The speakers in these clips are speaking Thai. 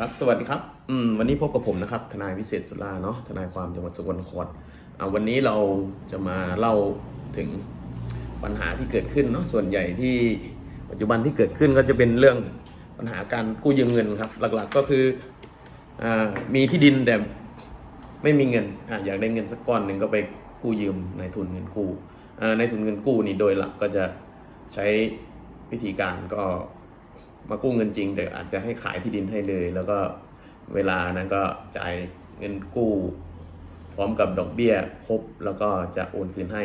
ครับสวัสดีครับอืมวันนี้พบกับผมนะครับ ทนายวิเศษสุราเนาะทนายความจังหวัดสกลนครอ่าวันนี้เราจะมาเล่าถึงปัญหาที่เกิดขึ้นเนาะส่วนใหญ่ที่ปัจจุบันที่เกิดขึ้นก็จะเป็นเรื่องปัญหาการกู้ยืมเงินครับ หลักๆก็คืออ่ามีที่ดินแต่ไม่มีเงินอ่าอยากได้เงินสักก้อนหนึ่งก็ไปกู้ยืมในายทุนเงินกู้อ่าในทุนเงินกู้นี่โดยหลักก็จะใช้วิธีการก็ มากู้เงินจริง แต่อาจจะให้ขายที่ดินให้เลย แล้วก็เวลานั้นก็จ่ายเงินกู้ พร้อมกับดอกเบี้ยครบแล้วก็จะโอนคืนให้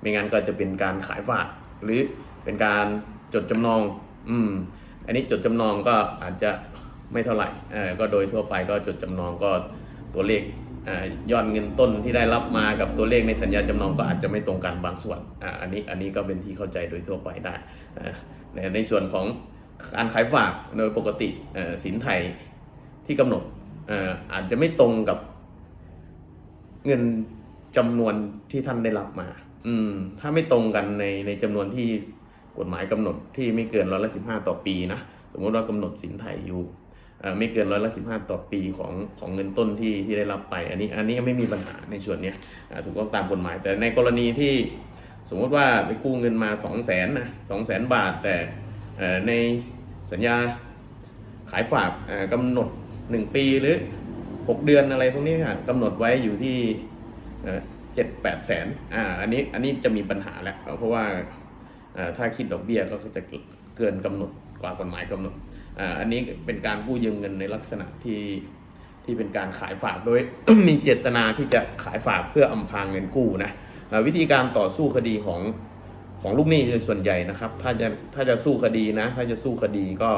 ไม่งั้นก็จะเป็นการขายฝากหรือเป็นการจดจำนอง อืม อันนี้จดจำนองก็อาจจะไม่เท่าไหร่เออก็โดยทั่วไปก็จดจำนองก็ตัวเลขยอดเงินต้นที่ได้รับมากับตัวเลขในสัญญาจำนองก็อาจจะไม่ตรงกันบางส่วนอ่าอันนี้อันนี้ก็เป็นที่เข้าใจโดยทั่วไปได้ ในในส่วนของ การขายฝากโดยปกติสินไทยที่กำหนดอาจจะไม่ตรงกับเงินจำนวนที่ท่านได้รับมา อืม ถ้าไม่ตรงกันในในจำนวนที่กฎหมายกำหนดที่ไม่เกินร้อยละสิบห้าต่อปีนะสมมติว่ากำหนดสินไทยอยู่ไม่เกินร้อยละสิบห้าต่อปีของของเงินต้นที่ที่ได้รับไป อันนี้อันนี้ไม่มีปัญหาในส่วนนี้ถูกต้องตามกฎหมาย แต่ในกรณีที่สมมติว่าไปกู้เงินมาสองแสนนะสองแสนบาทแต่ ในสัญญาขายฝากเอ่อกำหนด 1 ปีหรือ 6 เดือนอะไรพวกนี้ค่ะกำหนดไว้อยู่ที่เจ็ดแปดแสนอ่าอันนี้อันนี้จะมีปัญหาแล้ว เพราะว่าถ้าคิดดอกเบี้ยก็จะเกินกำหนดกว่ากฎหมายกำหนดอ่าอันนี้เป็นการกู้ยืมเงินในลักษณะที่ที่เป็นการขายฝากโดยมีเจตนาที่จะขายฝากเพื่ออำพรางเงินกู้นะวิธีการต่อสู้คดีของ ของลูกหนี้โดยส่วนใหญ่นะครับ ถ้าจะถ้าจะสู้คดีนะ ถ้าจะสู้คดีก็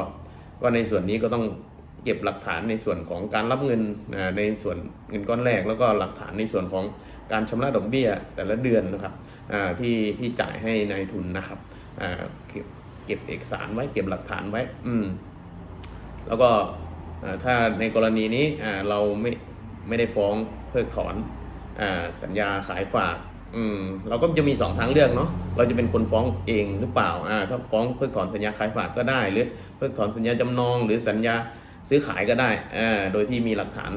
ก็ในส่วนนี้ก็ต้องเก็บหลักฐานในส่วนของการรับเงินในส่วนเงินก้อนแรก แล้วก็หลักฐานในส่วนของการชำระดอกเบี้ยแต่ละเดือนนะครับที่ที่จ่ายให้ในายทุนนะครับเก็บเก็บเอกสารไว้เก็บหลักฐานไว้ อืม แล้วก็ถ้าในกรณีนี้เราไม่ไม่ได้ฟ้องเพิกถอนอสัญญาขายฝาก อืมเราก็จะมีสองทางเลือกเนาะเราจะเป็นคนฟ้องเองหรือเปล่าอ่าถ้าฟ้องเพิกถอนสัญญาขายฝากก็ได้ หรือเพิกถอนสัญญาจำนอง หรือสัญญาซื้อขายก็ได้อ่าโดยที่มีหลักฐาน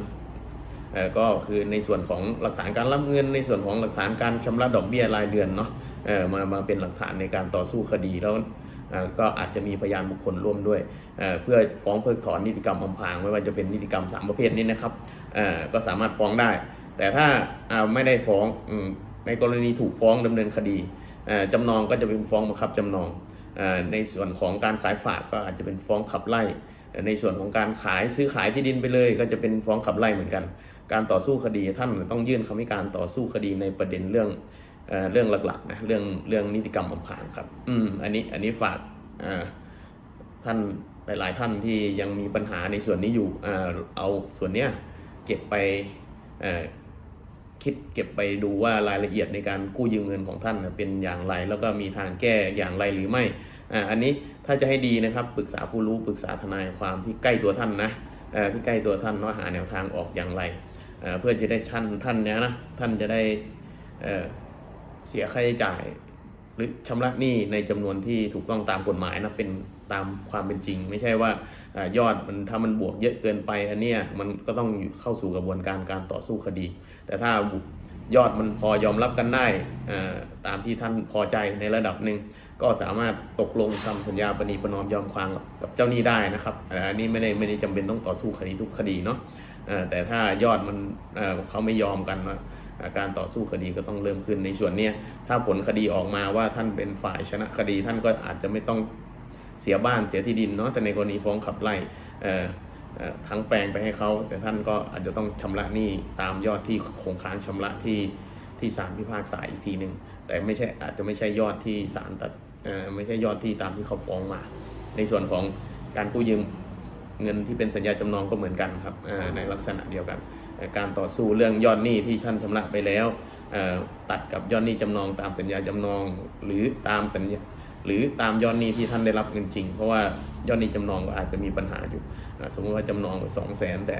เอ่อก็คือในส่วนของหลักฐานการรับเงิน ในส่วนของหลักฐานการชำระดอกเบี้ยรายเดือนเนาะเออมามาเป็นหลักฐานในการต่อสู้คดีแล้วก็อาจจะมีพยานบุคคลร่วมด้วย เพื่อฟ้องเพิกถอนนิติกรรมอำพรางไม่ว่าจะเป็นนิติกรรมสามประเภทนี้นะครับก็สามารถฟ้องได้ แต่ถ้าไม่ได้ฟ้อง ในกรณีถูกฟ้องดำเนินคดีจำนองก็จะเป็นฟ้องบังคับจำนอง ในส่วนของการขายฝากก็อาจจะเป็นฟ้องขับไล่ ในส่วนของการขายซื้อขายที่ดินไปเลย ก็จะเป็นฟ้องขับไล่เหมือนกัน การต่อสู้คดีท่านต้องยื่นคำให้การต่อสู้คดีในประเด็นเรื่องเรื่องหลักๆนะเรื่องเรื่องนิติกรรมอำพรางครับ อืมอันนี้อันนี้ฝากท่านหลาย ๆ ท่านที่ยังมีปัญหาในส่วนนี้อยู่เอาส่วนเนี้ยเก็บไป คิดเก็บไปดูว่ารายละเอียดในการกู้ยืมเงินของท่านเป็นอย่างไร แล้วก็มีทางแก้อย่างไรหรือไม่อ่าอันนี้ถ้าจะให้ดีนะครับปรึกษาผู้รู้ปรึกษาทนายความที่ใกล้ตัวท่านนะอ่อที่ใกล้ตัวท่านว่าหาแนวทางออกอย่างไรเอ่อเพื่อจะได้ชั้นท่านเนี้ยนะท่านจะได้อ่อเสียค่าใช้จ่าย หรือชำระหนี้ในจำนวนที่ถูกต้องตามกฎหมายนะเป็นตามความเป็นจริง ไม่ใช่ว่าอยอดมันถ้ามันบวกเยอะเกินไปอันเนี้ยมันก็ต้องเข้าสู่กระบวนการการต่อสู้คดี แต่ถ้ายอดมันพอยอมรับกันได้ตามที่ท่านพอใจในระดับหนึ่งก็สามารถตกลงทำสัญญาปณีประนอมยอมความกับเจ้าหนี้ได้นะครับอันนี้ไม่ได้ไม่ได้จำเป็นต้องต่อสู้คดีทุกคดีเนาะแต่ถ้ายอดมันเขาไม่ยอมกัน การต่อสู้คดีก็ต้องเริ่มขึ้นในส่วนนี้ถ้าผลคดีออกมาว่าท่านเป็นฝ่ายชนะคดี ท่านก็อาจจะไม่ต้องเสียบ้านเสียที่ดินเนาะแต่ในกรณีฟ้องขับไล่เอ่อทั้งแปลงไปให้เขา แต่ท่านก็อาจจะต้องชำระหนี้ตามยอดที่คงค้างชำระที่ที่ศาลพิพากษาอีกทีหนึ่งแต่ไม่ใช่อาจจะไม่ใช่ยอดที่ศาลตัดเอ่อไม่ใช่ยอดที่ตามที่เขาฟ้องมา ในส่วนของการกู้ยืมเงินที่เป็นสัญญาจำนองก็เหมือนกันครับในลักษณะเดียวกัน การต่อสู้เรื่องยอดหนี้ที่ท่านชำระไปแล้ว ตัดกับยอดหนี้จำนองตามสัญญาจำนองหรือตามสัญญาหรือตามยอดหนี้ที่ท่านได้รับเงินจริง เพราะว่ายอดหนี้จำนองก็อาจจะมีปัญหาอยู่ สมมติว่าจำนองสองแสนแต่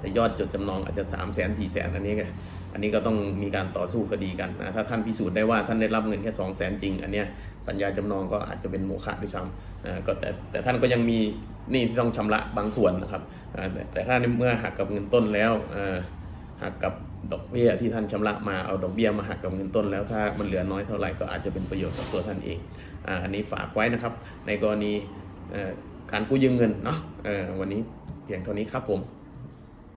แต่ยอดจดจำนองอาจจะ3 0 0 0 0 0 4 0 0 0 0อันนี้ไงอันนี้ก็ต้องมีการต่อสู้คดีกันนะถ้าท่านพิสูจน์ได้ว่าท่านได้รับเงินแค่2 0 0 0 0 0จริง อันเนี้ยสัญญาจำนองก็อาจจะเป็นโมฆะด้วยซ้ำก็แต่แต่ท่านก็ยังมี หนี้ที่ต้องชำระบางส่วนนะครับ แต่ถ้าในเมื่อหักกับเงินต้นแล้วหักกับดอกเบี้ยที่ท่านชำระมาเอาดอกเบี้ยมาหักกับเงินต้นแล้วถ้ามันเหลือน้อยเท่าไหร่ก็อาจจะเป็นประโยชน์กับตัวท่านเองอันนี้ฝากไว้นะครับ ในกรณีการกู้ยืมเงินเนาะวันนี้เพียงเท่านี้ครับผม